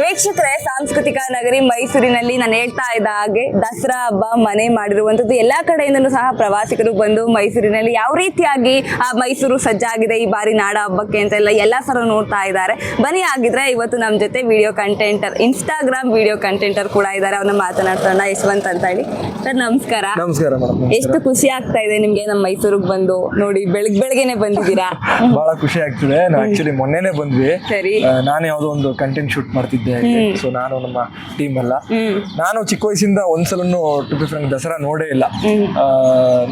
ವೀಕ್ಷಕರೇ ಸಾಂಸ್ಕೃತಿಕ ನಗರಿ ಮೈಸೂರಿನಲ್ಲಿ ನಾನು ಹೇಳ್ತಾ ಇದ್ದ ಹಾಗೆ ದಸರಾ ಹಬ್ಬ ಮನೆ ಮಾಡಿರುವಂತದ್ದು ಎಲ್ಲಾ ಕಡೆಯಿಂದಲೂ ಸಹ ಪ್ರವಾಸಿಗರು ಬಂದು ಮೈಸೂರಿನಲ್ಲಿ ಯಾವ ರೀತಿಯಾಗಿ ಆ ಮೈಸೂರು ಸಜ್ಜಾಗಿದೆ ಈ ಬಾರಿ ನಾಡ ಹಬ್ಬಕ್ಕೆ ಅಂತ ಎಲ್ಲ ಎಲ್ಲಾ ಸರ ನೋಡ್ತಾ ಇದ್ದಾರೆ. ಬನಿ ಆಗಿದ್ರೆ ಇವತ್ತು ನಮ್ಮ ಜೊತೆ video contender Instagram video contender ಕೂಡ ಇದ್ದಾರೆ. ಅವ್ರನ್ನ ಮಾತನಾಡ್ತಾನ ಯಶವಂತ್ ಅಂತ ಹೇಳಿ. ಸರ್ ನಮಸ್ಕಾರ. ನಮಸ್ಕಾರ ಎಷ್ಟು ಖುಷಿ ಆಗ್ತಾ ಇದೆ ನಿಮ್ಗೆ ನಮ್ಮ ಮೈಸೂರಿಗೆ ಬಂದು ನೋಡಿ ಬೆಳಗ್ ಬೆಳಗ್ಗೆನೆ ಬಂದಿದ್ದೀರಾ? ಬಹಳ ಖುಷಿ ಆಗ್ತಿದೆ. ನಾವು ಆಕ್ಚುಲಿ ಮೊನ್ನೆನೆ ಬಂದ್ವಿ. ಸರಿ. ನಾನು ಯಾವ್ದೋ ಒಂದು ಕಂಟೆಂಟ್ ಶೂಟ್ ಮಾಡ್ತಿದ್ದೆ. ಸೊ ನಾನು ನಮ್ಮ ಟೀಮ್ ಎಲ್ಲ ನಾನು ಚಿಕ್ಕ ವಯಸ್ಸಿಂದ ಒಂದ್ಸಲನು ಟು ಬಿ ಫ್ರೆಂಡ್ ದಸರಾ ನೋಡೇ ಇಲ್ಲ.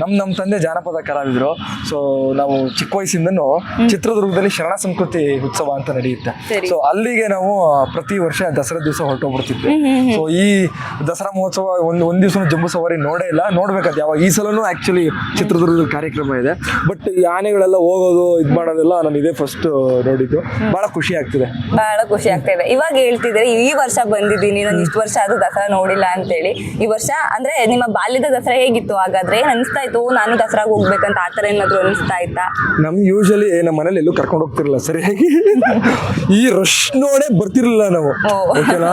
ನಮ್ ನಮ್ ತಂದೆ ಜಾನಪದ ಕಲಾವಿದ್ರು. ಸೊ ನಾವು ಚಿಕ್ಕ ವಯಸ್ಸಿಂದನು ಚಿತ್ರದುರ್ಗದಲ್ಲಿ ಶರಣ ಸಂಸ್ಕೃತಿ ಉತ್ಸವ ಅಂತ ನಡೆಯುತ್ತೆ. ಸೊ ಅಲ್ಲಿಗೆ ನಾವು ಪ್ರತಿ ವರ್ಷ ದಸರಾ ದಿವಸ ಹೊರಟೋಗ್ಬಿಡ್ತಿದ್ವಿ. ಸೊ ಈ ದಸರಾ ಮಹೋತ್ಸವ ಒಂದ್ ಒಂದ್ ದಿವಸ ಜಂಬೂ ಸವಾರಿ ನೋಡೇ ಇಲ್ಲ. ನೋಡ್ಬೇಕಂತ ಯಾವಾಗ ಈ ಸಲನು ಆಕ್ಚುಲಿ ಚಿತ್ರದುರ್ಗದ ಕಾರ್ಯಕ್ರಮ ಇದೆ. ಬಟ್ ಈ ಆನೆಗಳೆಲ್ಲ ಹೋಗೋದು ಇದ್ ಮಾಡೋದೆಲ್ಲ ನಾನು ಇದೇ ಫಸ್ಟ್ ನೋಡಿದ್ದು. ಬಹಳ ಖುಷಿ ಆಗ್ತಿದೆ. ಬಹಳ ಖುಷಿ ಆಗ್ತಾ ಇದೆ. ಇವಾಗ ಹೇಳ್ತಿದ್ರೆ ಈ ವರ್ಷ ಬಂದಿದ್ದೀನಿ. ನಾನು ಇಷ್ಟು ವರ್ಷ ಆದ್ರೂ ದಸರಾ ನೋಡಿಲ್ಲ ಅಂತೇಳಿ. ಈ ವರ್ಷ ಅಂದ್ರೆ ನಿಮ್ಮ ಬಾಲ್ಯದ ದಸರಾ ಹೇಗಿತ್ತು? ಹಾಗಾದ್ರೆ ಏನ್ ಅನಿಸ್ತಾ ಇತ್ತು? ನಾನು ದಸರಾಗೆ ಹೋಗ್ಬೇಕಂತ ಆತರ ಏನಾದ್ರು ಅನಿಸ್ತಾ ಇತ್ತ? ನಮ್ ಯೂಶಲಿ ನಮ್ಮ ಮನೇಲಿ ಎಲ್ಲೂ ಕರ್ಕೊಂಡು ಹೋಗ್ತಿರ್ಲಿಲ್ಲ ಸರಿಯಾಗಿ. ಈ ರಶ್ ನೋಡೇ ಬರ್ತಿರ್ಲಿಲ್ಲ ನಾವು. ಓಕೆನಾ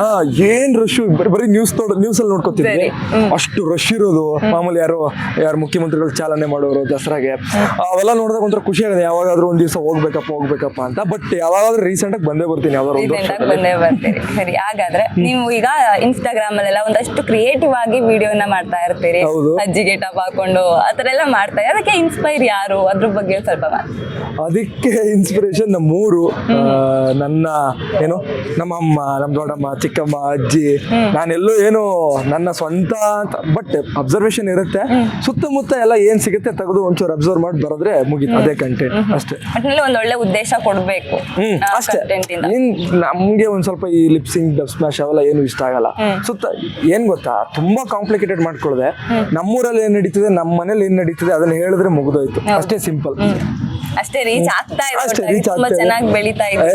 ಏನ್ ರಶ್ ಬರೀ ನ್ಯೂಸ್ ನೋಡ್ ನ್ಯೂಸ್ ಅಲ್ಲಿ ನೋಡ್ಕೊತಿದ್ವಿ. ಅಷ್ಟು ರಶ್ ಇರೋದು. ಮಾಮೂಲಿ ಯಾರು ಯಾರು ಮುಖ್ಯಮಂತ್ರಿಗಳು ಚಾಲನೆ ಮಾಡೋರು ದಸರಾಗೆ. ಅವೆಲ್ಲ ನೋಡಿದಾಗ ಒಂಥರ ಖುಷಿ ಆಗಿದೆ. ಯಾವಾಗಾದ್ರೂ ಒಂದ್ ದಿವಸ ಹೋಗ್ಬೇಕಪ್ಪ ಹೋಗ್ಬೇಕಪ್ಪ ಅಂತ. ಬಟ್ ಯಾವಾಗಾದ್ರೂ ರೀಸೆಂಟ್ ಆಗಿ ಬಂದೇ ಬರ್ತೀನಿ. ಯಾವ್ದಾದ್ರು ಸರಿ ಹಾಗಾದ್ರೆ ನೀವು ಈಗ ಇನ್ಸ್ಟಾಗ್ರಾಮ್ ಅಲ್ಲೆಲ್ಲ ಒಂದಷ್ಟು ಕ್ರಿಯೇಟಿವ್ ಆಗಿ ವಿಡಿಯೋನ ಮಾಡ್ತಾ ಇರ್ತೀರಿ. ಅಜ್ಜಿಗೆ ಟಪ್ ಹಾಕೊಂಡು ಆತರ ಎಲ್ಲ ಮಾಡ್ತಾ. ಅದಕ್ಕೆ ಇನ್ಸ್ಪೈರ್ ಯಾರು? ಅದ್ರ ಬಗ್ಗೆ ಸ್ವಲ್ಪ ಅದಕ್ಕೆ ಇನ್ಸ್ಪಿರೇಷನ್ ನಮ್ಮ ಆ, ನನ್ನ ಏನು ನಮ್ಮ ಅಮ್ಮ ನಮ್ಮ ದೊಡ್ಡಮ್ಮ ಚಿಕ್ಕಮ್ಮ ಅಜ್ಜಿ ನಾನೆಲ್ಲೂ ಏನು ನನ್ನ ಸ್ವಂತ ಬಟ್ ಅಬ್ಸರ್ವೇಷನ್ ಇರುತ್ತೆ. ಸುತ್ತಮುತ್ತ ಎಲ್ಲ ಏನ್ ಸಿಗುತ್ತೆ ತೆಗೆದು ಒಂಚೂರು ಅಬ್ಸರ್ವ್ ಮಾಡಿ ಬರೋದ್ರೆ ಮುಗಿತು. ಅದೇ ಕಂಟೆಂಟ್ ಅಷ್ಟೇ. ಒಂದ್ ಒಳ್ಳೆ ಉದ್ದೇಶ ಕೊಡ್ಬೇಕು. ಹ್ಮ್ ಅಷ್ಟೇ. ನಮ್ಗೆ ಒಂದ್ ಸ್ವಲ್ಪ ಈ ಲಿಪ್ಸಿಂಗ್ ಡಬ್ ಸ್ಮ್ಯಾಶ್ ಅವೆಲ್ಲ ಏನು ಇಷ್ಟ ಆಗಲ್ಲ. ಸುತ್ತ ಏನ್ ಗೊತ್ತಾ? ತುಂಬಾ ಕಾಂಪ್ಲಿಕೇಟೆಡ್ ಮಾಡ್ಕೊಳ್ಳದೆ ನಮ್ಮೂರಲ್ಲಿ ಏನ್ ನಡೀತದೆ? ನಮ್ಮ ಮನೇಲಿ ಏನ್ ನಡೀತದೆ? ಅದನ್ನ ಹೇಳಿದ್ರೆ ಮುಗಿದೋಯ್ತು. ಅಷ್ಟೇ ಸಿಂಪಲ್ ಅಷ್ಟೇ ರೀಚ್ ಆಗ್ತಾ ಇದೆ ಅಷ್ಟೇ ರೀಚ್ ತುಂಬಾ ಚೆನ್ನಾಗಿ ಬೆಳೀತಾ ಇದೆ.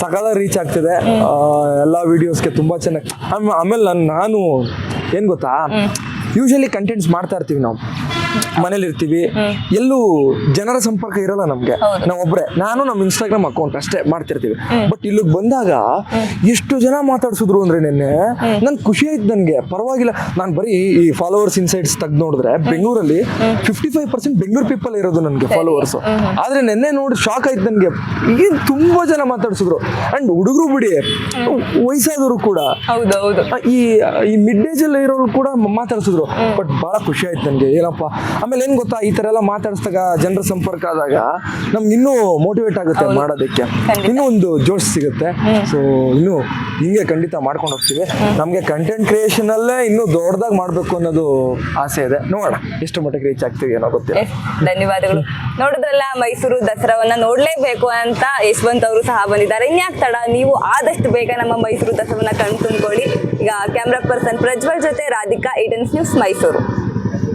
ಸಕಲ ರೀಚ್ ಆಗ್ತಿದೆ. ಎಲ್ಲಾ ವಿಡಿಯೋಸ್ಗೆ ತುಂಬಾ ಚೆನ್ನಾಗಿ ಆಮೇಲೆ ನಾನು ಏನ್ ಗೊತ್ತಾ? ಯೂಶಲಿ ಕಂಟೆಂಟ್ಸ್ ಮಾಡ್ತಾ ಇರ್ತೀವಿ ನಾವು. ಮನೇಲಿ ಇರ್ತೀವಿ ಎಲ್ಲೂ ಜನರ ಸಂಪರ್ಕ ಇರಲ್ಲ ನಮ್ಗೆ. ಒಬ್ರೆ ನಾನು ನಮ್ಮ ಇನ್ಸ್ಟಾಗ್ರಾಮ್ ಅಕೌಂಟ್ ಅಷ್ಟೇ ಮಾಡ್ತಿರ್ತೀವಿ. ಬಟ್ ಇಲ್ಲಿಗೆ ಬಂದಾಗ ಎಷ್ಟು ಜನ ಮಾತಾಡ್ಸಿದ್ರು ಅಂದ್ರೆ ನಿನ್ನೆ ನನ್ ಖುಷಿ ಆಯ್ತು ನನ್ಗೆ. ಪರವಾಗಿಲ್ಲ. ನಾನು ಬರೀ ಈ ಫಾಲೋವರ್ಸ್ ಇನ್ಸೈಟ್ಸ್ ತೆಗ್ದು ನೋಡಿದ್ರೆ ಬೆಂಗಳೂರಲ್ಲಿ fifty five percent Bengaluru people ಇರೋದು ನನಗೆ ಫಾಲೋವರ್ಸ್ ಆದ್ರೆ ನಿನ್ನೆ ನೋಡಿ ಶಾಕ್ ಆಯ್ತು ನನಗೆ. ಈಗ ತುಂಬಾ ಜನ ಮಾತಾಡ್ಸಿದ್ರು. ಅಂಡ್ ಹುಡುಗರು ಬಿಡಿ ವಯಸ್ಸಾದವರು ಕೂಡ. ಈ ಈ ಮಿಡ್ ಏಜ್ ಅಲ್ಲಿ ಇರೋರು ಕೂಡ ಮಾತಾಡ್ಸಿದ್ರು. ಬಟ್ ಬಹಳ ಖುಷಿ ಆಯ್ತು ನನಗೆ. ಏನಪ್ಪ ಆಮೇಲೆ ಏನ್ ಗೊತ್ತಾ ಈ ತರ ಎಲ್ಲ ಮಾತಾಡಿಸಿದಾಗ ಜನರ ಸಂಪರ್ಕ ಆದಾಗ ನಮ್ಗೆ ಇನ್ನೂ ಮೋಟಿವೇಟ್ ಆಗುತ್ತೆ ಮಾಡೋದಕ್ಕೆ. ಇನ್ನೂ ಒಂದು ಜೋಶ್ ಸಿಗುತ್ತೆ. ಸೊ ಇನ್ನು ಹಿಂಗೆ ಖಂಡಿತ ಮಾಡ್ಕೊಂಡು ಹೋಗ್ತೀವಿ. ನಮಗೆ ಕಂಟೆಂಟ್ ಕ್ರಿಯೇಷನ್ ಅಲ್ಲೇ ಇನ್ನೂ ದೊಡ್ಡದಾಗಿ ಮಾಡಬೇಕು ಅನ್ನೋದು ಆಸೆ ಇದೆ. ನೋಡೋಣ ಎಷ್ಟು ಮಟ್ಟಿಗೆ ರೀಚ್ ಆಗ್ತೀವಿ ಏನೋ ಗೊತ್ತಿಲ್ಲ. ಧನ್ಯವಾದಗಳು. ನೋಡಿದ್ರಲ್ಲ ಮೈಸೂರು ದಸರಾವನ್ನ ನೋಡ್ಲೇಬೇಕು ಅಂತ ಯಶವಂತ್ ಅವರು ಸಹ ಬಂದಿದ್ದಾರೆ. ಇನ್ಯಾಕ್ ತಡ ನೀವು ಆದಷ್ಟು ಬೇಗ ನಮ್ಮ ಮೈಸೂರು ದಸರಾವನ್ನ ಕಣ್ತುಂಬ್ಕೊಳ್ಳಿ. ಈಗ ಕ್ಯಾಮ್ರಾ ಪರ್ಸನ್ ಪ್ರಜ್ವಲ್ ಜೊತೆ ರಾಧಿಕಾ ಏಟನ್ಸ್ ನ್ಯೂಸ್ ಮೈಸೂರು.